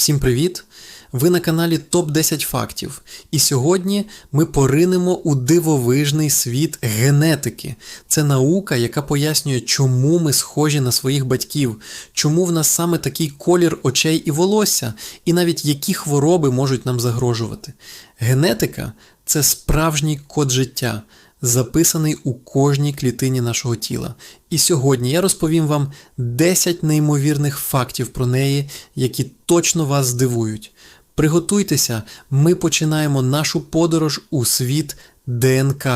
Всім привіт! Ви на каналі Топ 10 фактів. І сьогодні ми поринемо у дивовижний світ генетики. Це наука, яка пояснює, чому ми схожі на своїх батьків, чому в нас саме такий колір очей і волосся, і навіть які хвороби можуть нам загрожувати. Генетика це справжній код життя записаний у кожній клітині нашого тіла. І сьогодні я розповім вам 10 неймовірних фактів про неї, які точно вас здивують. Приготуйтеся, ми починаємо нашу подорож у світ ДНК.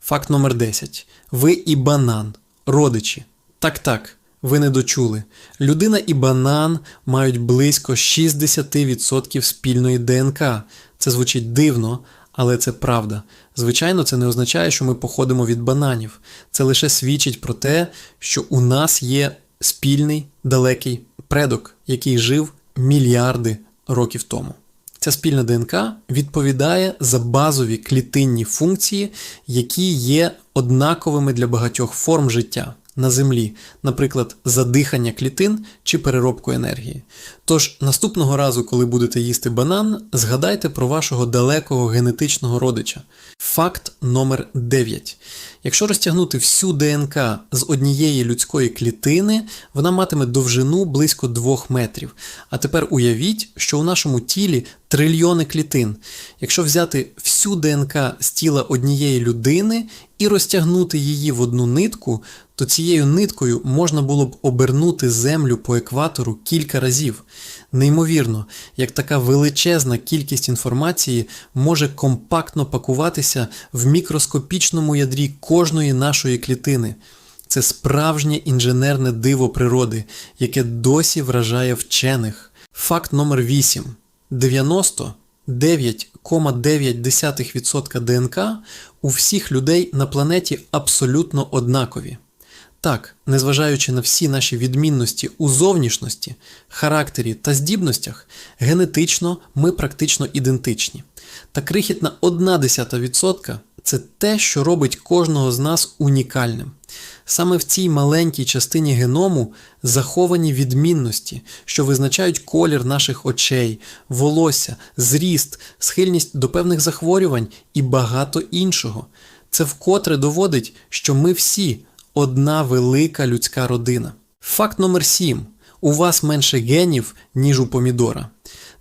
Факт номер 10. Ви і банан. Родичі. Так так. Ви не дочули. Людина і банан мають близько 60% спільної ДНК. Це звучить дивно, але це правда. Звичайно, це не означає, що ми походимо від бананів. Це лише свідчить про те, що у нас є спільний далекий предок, який жив мільярди років тому. Ця спільна ДНК відповідає за базові клітинні функції, які є однаковими для багатьох форм життя на Землі, наприклад, задихання клітин чи переробку енергії. Тож наступного разу, коли будете їсти банан, згадайте про вашого далекого генетичного родича. Факт номер 9. Якщо розтягнути всю ДНК з однієї людської клітини, вона матиме довжину близько 2 метрів. А тепер уявіть, що у нашому тілі трильйони клітин. Якщо взяти всю ДНК з тіла однієї людини і розтягнути її в одну нитку, то цією ниткою можна було б обернути землю по екватору кілька разів. Неймовірно, як така величезна кількість інформації може компактно пакуватися в мікроскопічному ядрі кожної нашої клітини. Це справжнє інженерне диво природи, яке досі вражає вчених. Факт номер 8. 99,9% ДНК у всіх людей на планеті абсолютно однакові. Так, незважаючи на всі наші відмінності у зовнішності, характері та здібностях, генетично ми практично ідентичні. Та крихітна 1% це те, що робить кожного з нас унікальним. Саме в цій маленькій частині геному заховані відмінності, що визначають колір наших очей, волосся, зріст, схильність до певних захворювань і багато іншого. Це вкотре доводить, що ми всі одна велика людська родина. Факт номер 7. У вас менше генів, ніж у помідора.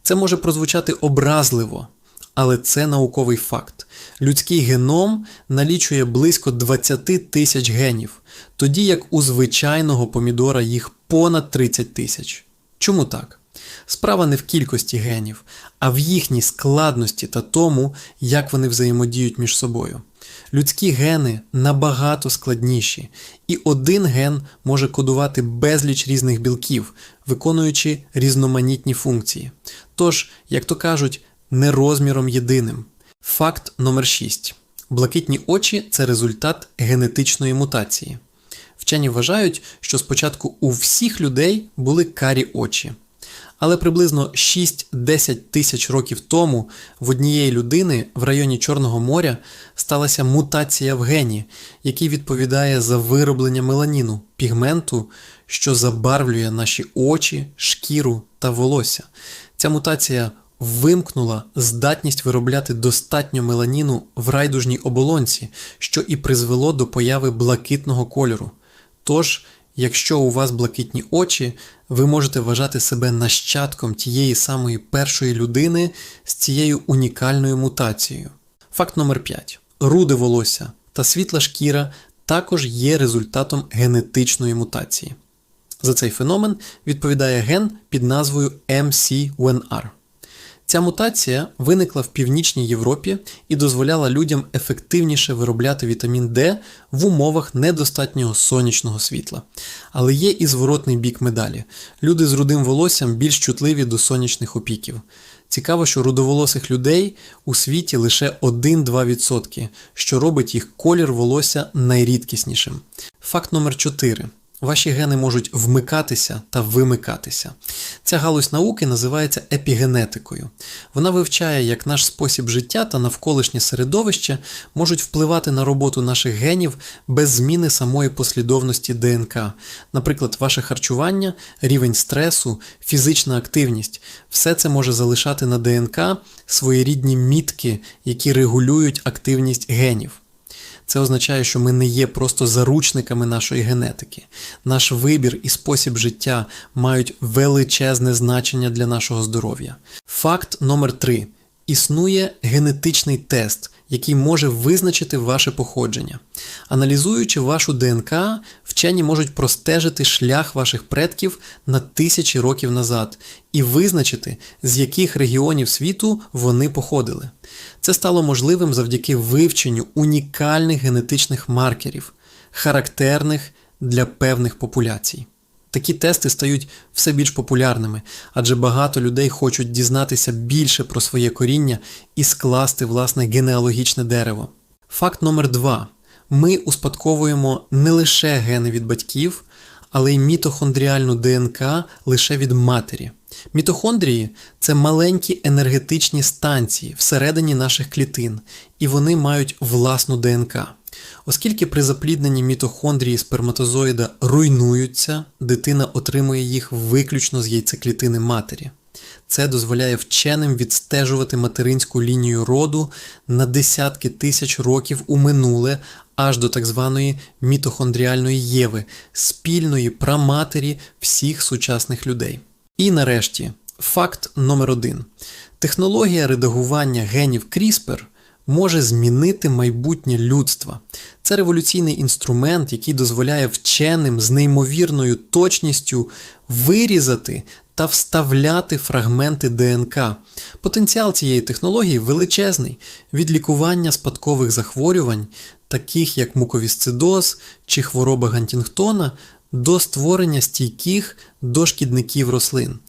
Це може прозвучати образливо, але це науковий факт. Людський геном налічує близько 20 тисяч генів, тоді як у звичайного помідора їх понад 30 тисяч. Чому так? Справа не в кількості генів, а в їхній складності та тому, як вони взаємодіють між собою. Людські гени набагато складніші, і один ген може кодувати безліч різних білків, виконуючи різноманітні функції. Тож, як то кажуть, не розміром єдиним. Факт номер 6. Блакитні очі це результат генетичної мутації. Вчені вважають, що спочатку у всіх людей були карі очі. Але приблизно 6-10 тисяч років тому в однієї людини в районі Чорного моря сталася мутація в гені, який відповідає за вироблення меланіну, пігменту, що забарвлює наші очі, шкіру та волосся. Ця мутація вимкнула здатність виробляти достатньо меланіну в райдужній оболонці, що і призвело до появи блакитного кольору. Тож, Якщо у вас блакитні очі, ви можете вважати себе нащадком тієї самої першої людини з цією унікальною мутацією. Факт номер 5. Руде волосся та світла шкіра також є результатом генетичної мутації. За цей феномен відповідає ген під назвою MC1R. Ця мутація виникла в Північній Європі і дозволяла людям ефективніше виробляти вітамін D в умовах недостатнього сонячного світла. Але є і зворотний бік медалі. Люди з рудим волоссям більш чутливі до сонячних опіків. Цікаво, що рудоволосих людей у світі лише 1-2%, що робить їх колір волосся найрідкіснішим. Факт номер 4. Ваші гени можуть вмикатися та вимикатися. Ця галузь науки називається епігенетикою. Вона вивчає, як наш спосіб життя та навколишнє середовище можуть впливати на роботу наших генів без зміни самої послідовності ДНК. Наприклад, ваше харчування, рівень стресу, фізична активність все це може залишати на ДНК своєрідні мітки, які регулюють активність генів. Це означає, що ми не є просто заручниками нашої генетики. Наш вибір і спосіб життя мають величезне значення для нашого здоров'я. Факт номер 3. Існує генетичний тест, який може визначити ваше походження. Аналізуючи вашу ДНК, вчені можуть простежити шлях ваших предків на тисячі років назад і визначити, з яких регіонів світу вони походили. Це стало можливим завдяки вивченню унікальних генетичних маркерів, характерних для певних популяцій. Такі тести стають все більш популярними, адже багато людей хочуть дізнатися більше про своє коріння і скласти власне генеалогічне дерево. Факт номер два: ми успадковуємо не лише гени від батьків, але й мітохондріальну ДНК лише від матері. Мітохондрії це маленькі енергетичні станції всередині наших клітин, і вони мають власну ДНК. Оскільки при заплідненні мітохондрії сперматозоїда руйнуються, дитина отримує їх виключно з яйцеклітини матері. Це дозволяє вченим відстежувати материнську лінію роду на десятки тисяч років у минуле аж до так званої мітохондріальної Єви, спільної праматері всіх сучасних людей. І нарешті, факт номер один: технологія редагування генів CRISPR може змінити майбутнє людства. Це революційний інструмент, який дозволяє вченим з неймовірною точністю вирізати та вставляти фрагменти ДНК. Потенціал цієї технології величезний від лікування спадкових захворювань, таких як муковісцидоз чи хвороба Гантінгтона, до створення стійких до шкідників рослин.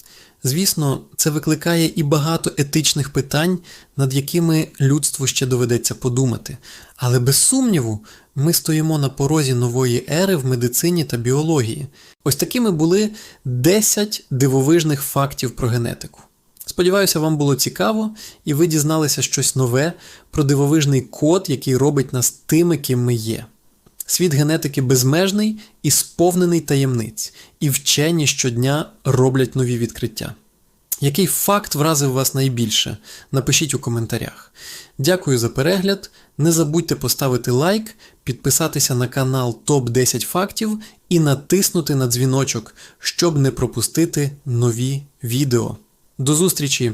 Звісно, це викликає і багато етичних питань, над якими людству ще доведеться подумати. Але без сумніву, ми стоїмо на порозі нової ери в медицині та біології. Ось такими були 10 дивовижних фактів про генетику. Сподіваюся, вам було цікаво, і ви дізналися щось нове про дивовижний код, який робить нас тими, ким ми є. Світ генетики безмежний і сповнений таємниць, і вчені щодня роблять нові відкриття. Який факт вразив вас найбільше? Напишіть у коментарях. Дякую за перегляд. Не забудьте поставити лайк, підписатися на канал Топ 10 фактів і натиснути на дзвіночок, щоб не пропустити нові відео. До зустрічі!